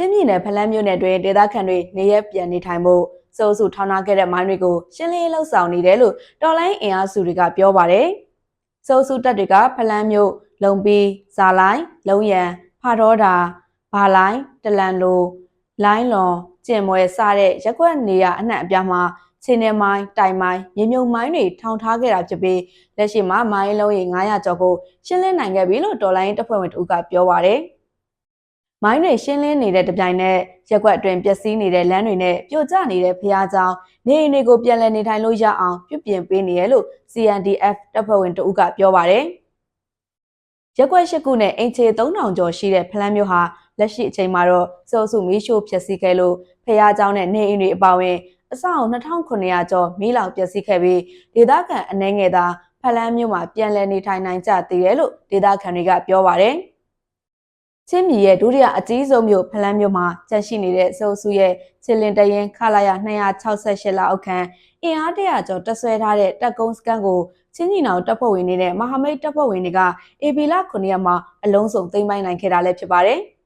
ချင်းပြည်နယ်ဖလန်းမြို့နယ်တွင်ဒေသခံတွေနေရက်ပြန်နေထိုင်ဖို့စိုးစုထောင်းထားခဲ့တဲ့မိုင်းတွေကိုရှင်းလင်းရေးလှုပ်ဆောင်နေတယ်လို့တော်လိုင်းအင်အားစုတွေကပြောပါတယ်။စိုးစုတပ်တွေကဖလန်းမြို့လုံပီဇာလိုင်းလုံရန်ဖာတော်တာဘာလိုင်းတလန်လိုလိုင်းလွန်ကျင်မွဲစတဲ့ရက်ကွက်နေရအနှံ့အပြားမှာချင်းနေမိုင်းတိုင်မိုင်းမြေမြုံမိုင်းတွေထောင်ထားခဲ့တာဖြစ်ပြီးလက်ရှိမှာမိုင်းလုံးရေ900ကျော်ကိုရှင်းလင်းနိုင်ခဲ့ပြီလို့တော်လိုင်းတပ်ဖွဲ့ဝင်တို့ကပြောပါတယ်။ မိုင်းတွေရှင်းလင်းနေတဲ့တပြိုင်နက်ရက်ကွက်အတွင်ပျက်စီးနေတဲ့လမ်းတွေနဲ့ပြိုကျနေတဲ့ဖျားကြောင်နေအိမ်တွေကိုပြန်လည်နေထိုင်လို့ရအောင်ပြုပြင်ပေးနေရလို့ CNDF တပ်ဖွဲ့ဝင်တဦးကပြောပါတယ်။ရက်ကွက်ရှိခုနဲ့အင်ချေ3000ကျော်ရှိတဲ့ဖလန်းမြို့ဟာလက်ရှိအချိန်မှာတော့စိုးစုမီးရှို့ဖျက်ဆီးခဲ့လို့ဖျားကြောင်နဲ့နေအိမ်တွေအပါအဝင်အဆောက်2900ကျော်မီးလောင်ပျက်စီးခဲ့ပြီးဒေသခံအနှဲငယ်သာဖလန်းမြို့မှာပြန်လည်နေထိုင်နိုင်ကြသေးတယ်လို့ဒေသခံတွေကပြောပါတယ်။ ချင်းပြည်ရဲ့ဒုတိယအကြီးဆုံးမြို့ဖလန်းမြို့မှာကျန်ရှိနေတဲ့စိုးစုရဲ့ချစ်လင်တရင်ခလာရ268လောက်အခန့်အင်အားတရာကျော်တက်ဆွဲထားတဲ့တပ်ကုန်းစကန်ကိုချင်းညီနောင်တပ်ဖွဲ့ဝင်တွေနဲ့မဟာမိတ်တပ်ဖွဲ့ဝင်တွေက AB လ9ရက်မှာအလုံးစုံသိမ်းပိုက်နိုင်ခဲ့တာလည်းဖြစ်ပါတယ်။